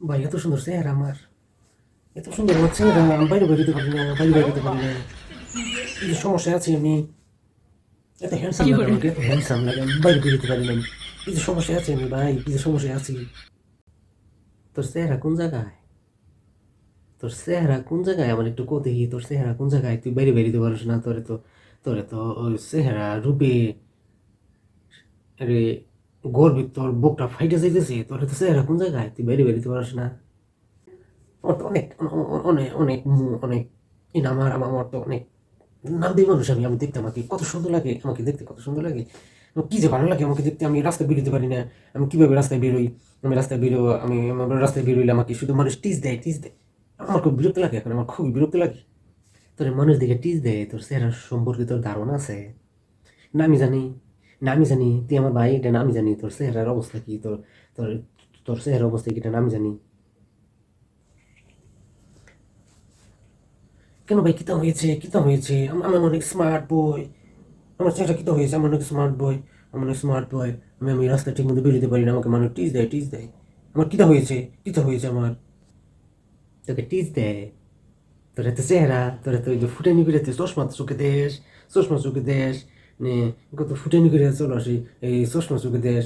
ভাই এত সুন্দর চেহারা আমার। এত সুন্দর আমার চেহারা আমি বাইরে বেরোতে পারি না বাইরে বেরোতে পারি না। এই সমস্যা আছে আমি এত হ্যান্ডসাম লাগে আমাকে এত হ্যান্ডসাম লাগে আমি বাইরে বেরোতে পারি না। এই যে সমস্যা আছে আমি ভাই এই যে সমস্যা আছি। তোর চেহারা কোন জায়গায়? তোর চেহারা কোন জায়গায়? আমার একটু কো দেখি তোর চেহারা কোন জায়গায়? তুই বাইরে বেরোতে পারিস না তোরে তো তোরে তো ওই চেহারা রূপে আরে গর্বে তোর বুকটা ফাইটে যাইতেছে, তোর চেহারা কোন জায়গায়? তুই বেরিয়ে বেরোতে পারিস না। অনেক অনেক অনেক অনেক ই না আমার তো অনেক নাম দিয়ে মানুষ আমি আমি দেখতে আমাকে কত সুন্দর লাগে আমাকে দেখতে, কত সুন্দর লাগে। কি যে ভালো লাগে আমাকে দেখতে, আমি রাস্তায় বেরোতে পারি না। আমি কীভাবে রাস্তায় বেরোই? আমি রাস্তায় বেরো, আমি আমার রাস্তায় বেরোইলে আমাকে শুধু মানুষ টিস দেয় টিস দেয়। আমার খুব বিরক্ত লাগে এখন, আমার খুবই বিরক্ত লাগে। তোর মানুষ দেখে টিস দেয়, তোর চেহারা সম্পর্কে তোর ধারণা আছে। না, আমি জানি। না আমি জানি, তুই আমার ভাই, এটা না আমি জানি, তোর চেহারার অবস্থা কি, তোর তোর তোর চেহারার অবস্থা কি, এটা না আমি জানি। কেন ভাই, কিতা হয়েছে কিতা হয়েছে? আমার অনেক স্মার্ট বই আমার চেহারা কিতা হয়েছে, আমার অনেক স্মার্ট বই আমার অনেক স্মার্ট বই আমি আমি রাস্তায় ঠিক মতো বেরোতে পারি না, আমাকে মানুষ টিচ দেয় টিচ দেয়। আমার কিতা হয়েছে কিতা হয়েছে আমার? তোকে টিচ দেয়। তোর এত চেহারা, তোর এত ওই যে চশমা চোখে দেশ, চশমা চোখে দেশ। কত ফুটানি করে চলে আসি, এই চশমা চোখে দেশ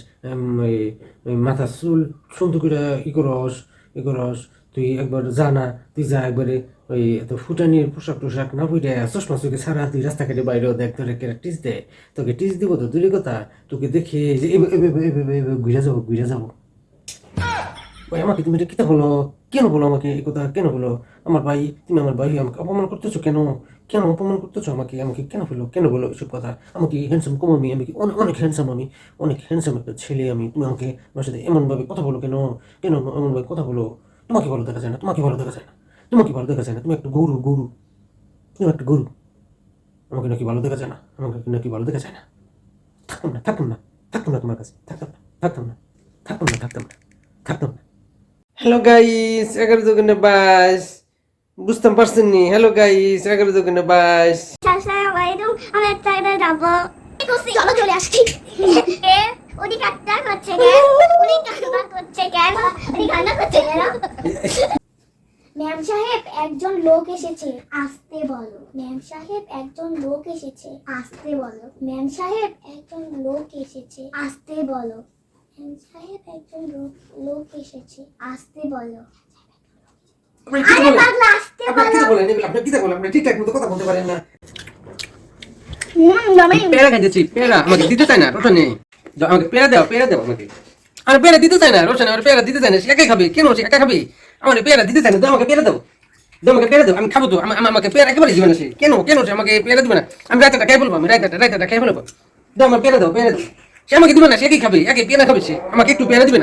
মাথা চুল, সুন্দর করে ই করস ই করস, তুই একবার জানা তুই যা একবারে, ওই এত ফুটানির পোশাক টোশাক না বুঝে চশমা চোখে ছাড়া তুই রাস্তাঘাটে বাইরেও দেখ, তোর একটা টিচ দেয় তোকে টিচ দিব তো দূরের কথা, তোকে দেখে যে ঘুরে যাব ঘুরে যাব। ভাই আমাকে তুমি এটা কিতা বলো? কেন বলো আমাকে এই কথা? কেন বলো? আমার ভাই, তুমি আমার ভাই, আমাকে অপমান করতেছো কেন? কেন অপমান করতেছো আমাকে? আমাকে কেন বলো কেন বলো এসব কথা? আমাকে হ্যান্ডসাম কম আমি আমি অনেক অনেক হ্যান্ডসাম আমি? অনেক হ্যান্ডসাম একটা ছেলে আমি। তুমি আমাকে আমার সাথে এমনভাবে কথা বলো কেন? কেন এমনভাবে কথা বলো? তোমাকে ভালো দেখা যায় না, তোমাকে ভালো দেখা যায় না। তোমাকে ভালো দেখা যায় না। তুমি একটা গরু গরু। তুমি একটা গরু। আমাকে নাকি ভালো দেখা যায় না? আমাকে নাকি ভালো দেখা যায় না? থাকতাম না থাকতাম না থাকতাম না তোমার কাছে। থাকতাম না থাকতাম না থাকতাম না থাকতাম না থাকতাম না। হ্যালো গাইস, এগারো দোকানে বাস বুঝতাম পারছেন নি হ্যালো গাইস এগারো দোকানে করছি চলো চলে উনি করছে কান্না করছে উনি করছে কেন ম্যাম সাহেব, একজন লোক এসেছে, আসতে বলো। ম্যাম সাহেব, একজন লোক এসেছে, আসতে বলো। ম্যাম সাহেব, একজন লোক এসেছে, আসতে বলো। ম্যাম সাহেব, একজন লোক এসেছে, আসতে বলো। আমাকে দিতে চায় না রোশন আমাকে আমাকে। আর দিতে চায় না রোশন আমার পেয়ারা দিতে চায় না সে একাই খাবে। কেন সে একা খাবে? আমার দিতে চায় না আমাকে দাও। আমাকে পেয়ারা আমি খাব তো। আমা- আমা- আমাকে পেয়ারা একেবারে দিবে না সে। কেন? কেন সে আমাকে পেয়ারা দিবে না? আমি রায়তাটা খাই বলব আমি রায়তাটা রায়তাটা খাই বলব দাও আমার পেয়ারা দাও পেয়ারা দাও। সে আমাকে দিবে না সে একাই খাবে একে পেয়ারা খাবে সে। আমাকে একটু পেয়ারা দিবে